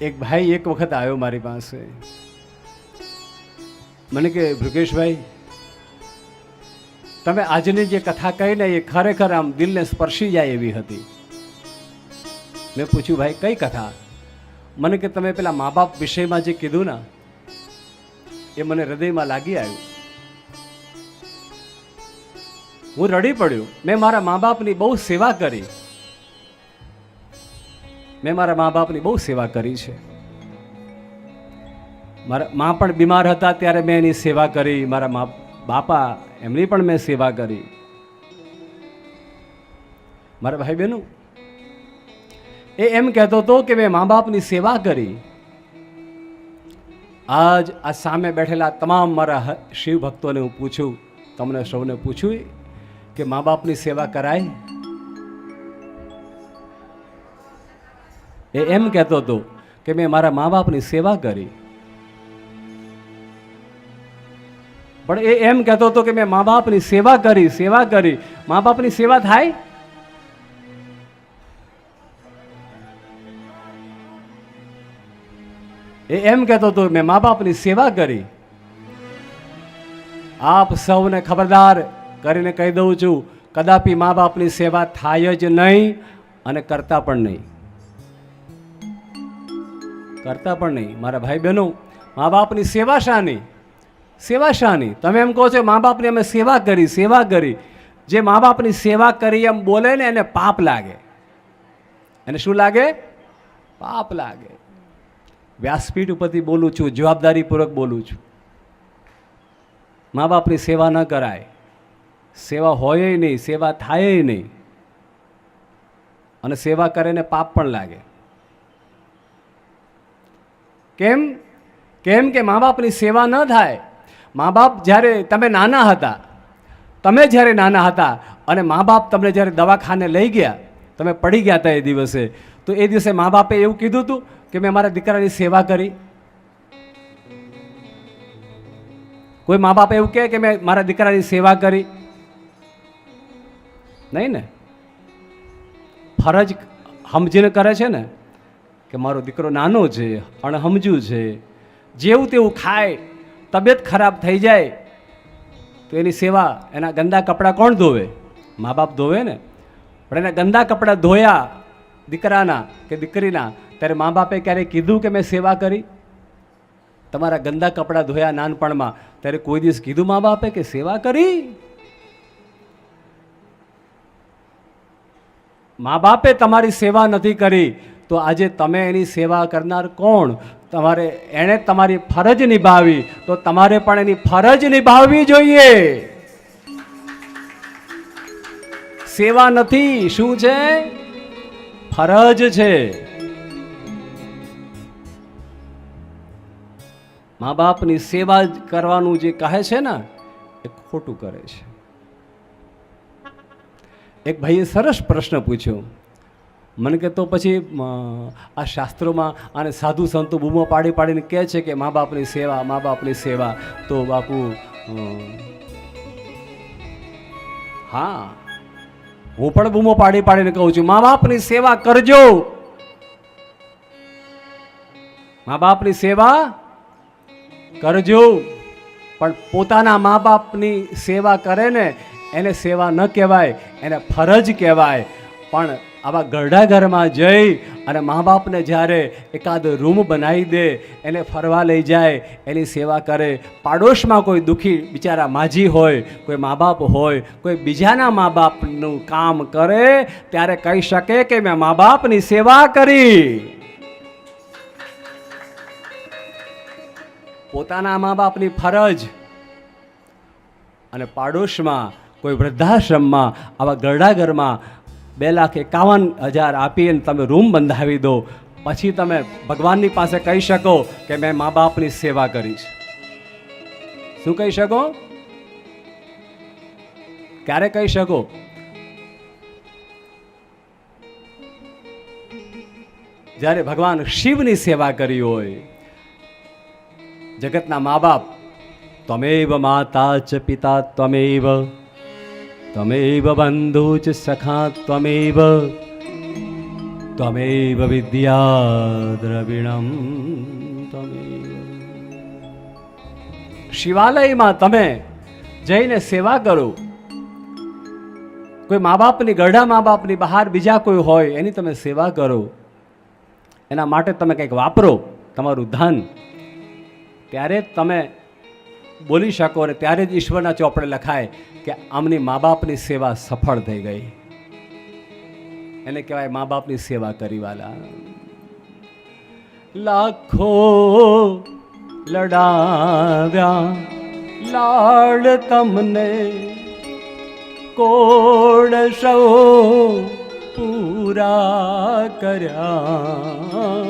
એક ભાઈ એક વખત આવ્યો મારી પાસે. મને કે ભૃગેશભાઈ તમે આજની જે કથા કહી ને એ ખરેખર આમ દિલને સ્પર્શી જાય એવી હતી. મેં પૂછ્યું, ભાઈ, કઈ કથા? મને કે, તમે પેલા મા બાપ વિષયમાં જે કીધું ને, એ મને હૃદયમાં લાગી આવ્યું. હું રડી પડ્યું. મેં મારા મા બાપની બહુ સેવા કરી. મેં મારા મા બાપની બહુ સેવા કરી છે. મારા મા પણ બીમાર હતા ત્યારે મેં એની સેવા કરી. મારા મા, બાપા એમની પણ મેં સેવા કરી. મારા ભાઈ બહેનો એ એમ કહેતો હતો કે મેં મા બાપની સેવા કરી. આજ આ સામે બેઠેલા તમામ મારા શિવ ભક્તોને હું પૂછું, તમને સૌને પૂછું કે મા બાપની સેવા કરાય? એ એમ કહેતો હતો કે મેં મારા મા બાપની સેવા કરી. પણ એ એમ કહેતો હતો કે મેં મા બાપની સેવા કરી સેવા કરી. મા બાપની સેવા થાય? એ એમ કહેતો હતો મેં મા બાપની સેવા કરી. આપ સૌને ખબરદાર કરીને કહી દઉં છું, કદાપી મા બાપની સેવા થાય જ નહીં અને કરતા પણ નહીં. કરતા પણ નહીં. મારા ભાઈ બહેનો મા બાપની સેવા શાની. સેવા શાની. તમે એમ કહો છો મા બાપની અમે સેવા કરી સેવા કરી. જે મા બાપની સેવા કરી એમ બોલે ને એને પાપ લાગે. એને શું લાગે? પાપ લાગે. વ્યાસપીઠ ઉપરથી બોલું છું, જવાબદારીપૂર્વક બોલું છું. મા બાપની સેવા ન કરાય. સેવા હોય નહીં, સેવા થાય નહીં. અને સેવા કરે ને પાપ પણ લાગે. કેમ? કેમ કે મા બાપની સેવા ન થાય? મા બાપ જ્યારે તમે નાના હતા, તમે જ્યારે નાના હતા અને મા બાપ તમને જ્યારે દવાખાને લઈ ગયા, તમે પડી ગયા હતા એ દિવસે, તો એ દિવસે મા બાપે એવું કીધું હતું કે મેં મારા દીકરાની સેવા કરી. કોઈ મા બાપ એવું કહે કે મેં મારા દીકરાની સેવા કરી? નહીં ને? ફરજ સમજીને કરે છે ને? કે મારો દીકરો નાનો છે અણહમજુ છે. જેવું તેવું ખાય, તબિયત ખરાબ થઈ જાય, તો એની સેવા, એના ગંદા કપડાં કોણ ધોવે? મા બાપ ધોવે ને? પણ એના ગંદા કપડાં ધોયા દીકરાના કે દીકરીના, ત્યારે મા બાપે ક્યારેય કીધું કે મેં સેવા કરી? તમારા ગંદા કપડાં ધોયા નાનપણમાં, ત્યારે કોઈ દિવસ કીધું મા બાપે કે સેવા કરી? મા બાપે તમારી સેવા નથી કરી. તો આજે તમે એની સેવા કરનાર કોણ? તમારે એણે તમારી ફરજ નિભાવી, તો તમારે પણ એની ફરજ નિભાવવી જોઈએ. સેવા નથી, શું છે? ફરજ છે. મા બાપની સેવા કરવાનું જે કહે છે ને, એ ખોટું કરે છે. એક ભાઈએ સરસ પ્રશ્ન પૂછ્યો. મને કે તો પછી આ શાસ્ત્રોમાં અને સાધુ સંતો બૂમો પાડી પાડીને કહે છે કે મા બાપની સેવા, મા બાપની સેવા. તો બાપુ હા, હું પણ બૂમો પાડી પાડીને કહું છું, મા બાપની સેવા કરજો. મા બાપની સેવા કરજો. પણ પોતાના મા બાપની સેવા કરે ને, એને સેવા ન કહેવાય, એને ફરજ કહેવાય. પણ આવા ગરડા ઘરમાં જઈ અને મા બાપને જ્યારે એકાદ રૂમ બનાવી દે, એને ફરવા લઈ જાય, એની સેવા કરે. પાડોશમાં કોઈ દુઃખી બિચારા માજી હોય, કોઈ મા બાપ હોય, કોઈ બીજાના મા બાપનું કામ કરે, ત્યારે કહી શકે કે મેં મા બાપની સેવા કરી. પોતાના મા બાપની ફરજ અને પાડોશમાં કોઈ વૃદ્ધાશ્રમમાં, આવા ગરડા ઘરમાં બે લાખ એકાવન હજાર આપીને તમે રૂમ બંધાવી દો. પછી તમે ભગવાનની પાસે કહી શકો કે મેં મા બાપની સેવા કરી છે. શું કહી શકો? ક્યારે કહી શકો? જ્યારે ભગવાન શિવની સેવા કરી હોય, જગતના મા બાપ ત્વમેવ માતા ચ પિતા ત્વમેવ ત્વમેવ બંધુ ચ સખા ત્વમેવ ત્વમેવ વિદ્યા દ્રવિણમ ત્વમેવ શિવાલયમાં તમે જઈને સેવા કરો। કોઈ મા બાપની ગરડા મા બાપની બહાર બીજા કોઈ હોય, એની તમે સેવા કરો। એના માટે તમે કંઈક વાપરો, તમારું ધન, ત્યારે તમે બોલી શકો અને ત્યારે જ ઈશ્વરના ચોપડે લખાય કે આમની મા બાપની સેવા સફળ થઈ ગઈ. એને કહેવાય મા બાપની સેવા કરી વાલા લાખો લડાવ્યા, લાડ તમને કોડ સૌ પૂરા કર્યા.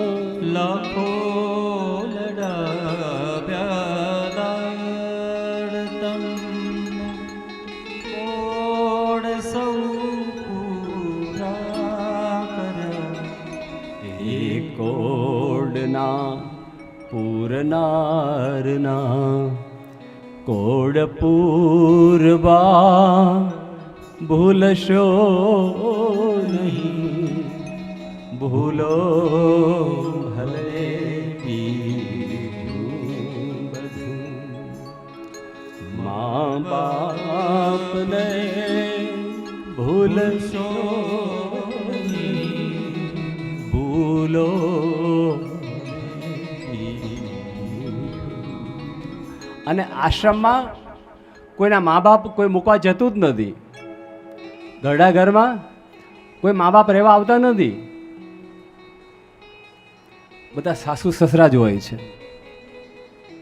કોડના પૂરનારના. કોડ પૂરવા ભૂલશો નહીં ભૂલો ભલે મા બાપને ભૂલશો ભૂલો અને આશ્રમમાં કોઈના મા બાપ કોઈ મૂકવા જતું જ નથી. ઘરડા ઘરમાં કોઈ મા બાપ રહેવા આવતા નથી. બધા સાસુ સસરા જ હોય છે.